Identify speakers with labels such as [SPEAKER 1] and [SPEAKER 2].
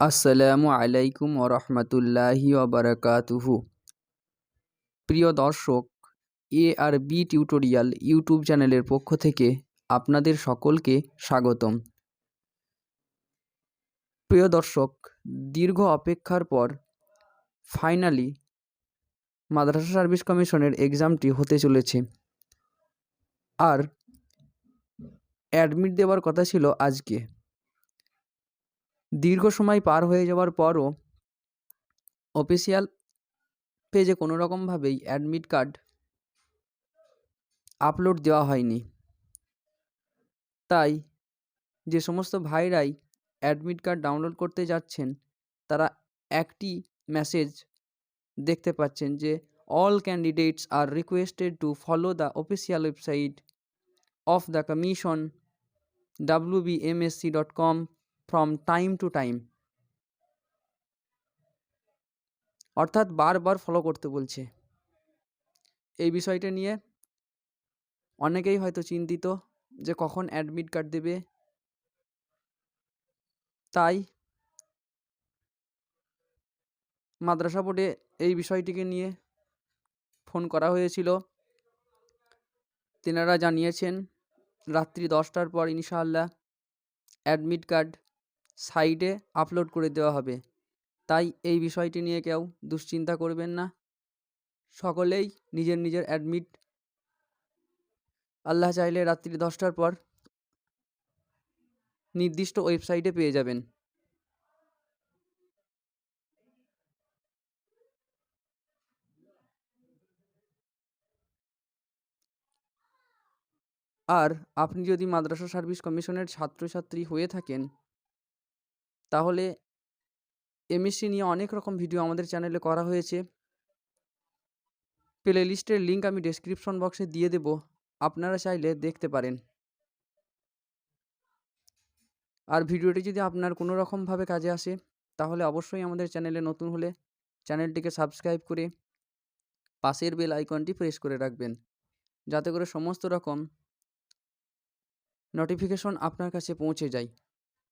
[SPEAKER 1] আসসালামু আলাইকুম ওরহমতুল্লাহি ওবরাকাতুহু প্রিয় দর্শক A R B tutorial YouTube চ্যানেলের পক্ষ থেকে আপনাদের সকলকে স্বাগতম। প্রিয় দর্শক, দীর্ঘ অপেক্ষার পর ফাইনালি মাদ্রাসা সার্ভিস কমিশনের এক্সামটি হতে চলেছে। আর অ্যাডমিট দেওয়ার কথা ছিল আজকে। দীর্ঘ সময় পার হয়ে যাওয়ার পরও অফিসিয়াল পেজে কোনো রকমভাবেই অ্যাডমিট কার্ড আপলোড দেওয়া হয়নি। তাই যে সমস্ত ভাইরাই অ্যাডমিট কার্ড ডাউনলোড করতে যাচ্ছেন, তারা একটি মেসেজ দেখতে পাচ্ছেন যে all candidates are requested to follow the official website of the commission W B M S C dot com from time to time অর্থাৎ বারবার ফলো করতে বলছে। এই বিষয়টা নিয়ে অনেকেই হয়তো চিন্তিত যে কখন অ্যাডমিট কার্ড দেবে। তাই মাদ্রাসা বোর্ডে এই বিষয়টিকে নিয়ে ফোন করা হয়েছিল। তেনারা জানিয়েছেন, রাত্রি দশটার পর ইনশাআল্লাহ অ্যাডমিট কার্ড সাইডে আপলোড করে দেওয়া হবে। তাই এই বিষয়টি নিয়ে কেউ দুশ্চিন্তা করবেন না। সকলেই নিজের নিজের অ্যাডমিট আল্লাহ চাইলে রাত্রি দশটার পর নির্দিষ্ট ওয়েবসাইটে পেয়ে যাবেন। আর আপনি যদি মাদ্রাসা সার্ভিস কমিশনের ছাত্রছাত্রী হয়ে থাকেন তাহলে এমএসসি নিয়ে অনেক রকম ভিডিও আমাদের চ্যানেলে করা হয়েছে। প্লে লিস্টের লিঙ্ক আমি ডেসক্রিপশন বক্সে দিয়ে দেব। আপনারা চাইলে দেখতে পারেন। আর ভিডিওটি যদি আপনার কোনো রকমভাবে কাজে আসে, তাহলে অবশ্যই আমাদের চ্যানেলে নতুন হলে চ্যানেলটিকে সাবস্ক্রাইব করে পাশের বেল আইকনটি প্রেস করে রাখবেন। যাতে করে সমস্ত রকম নোটিফিকেশন আপনার কাছে পৌঁছে যায়।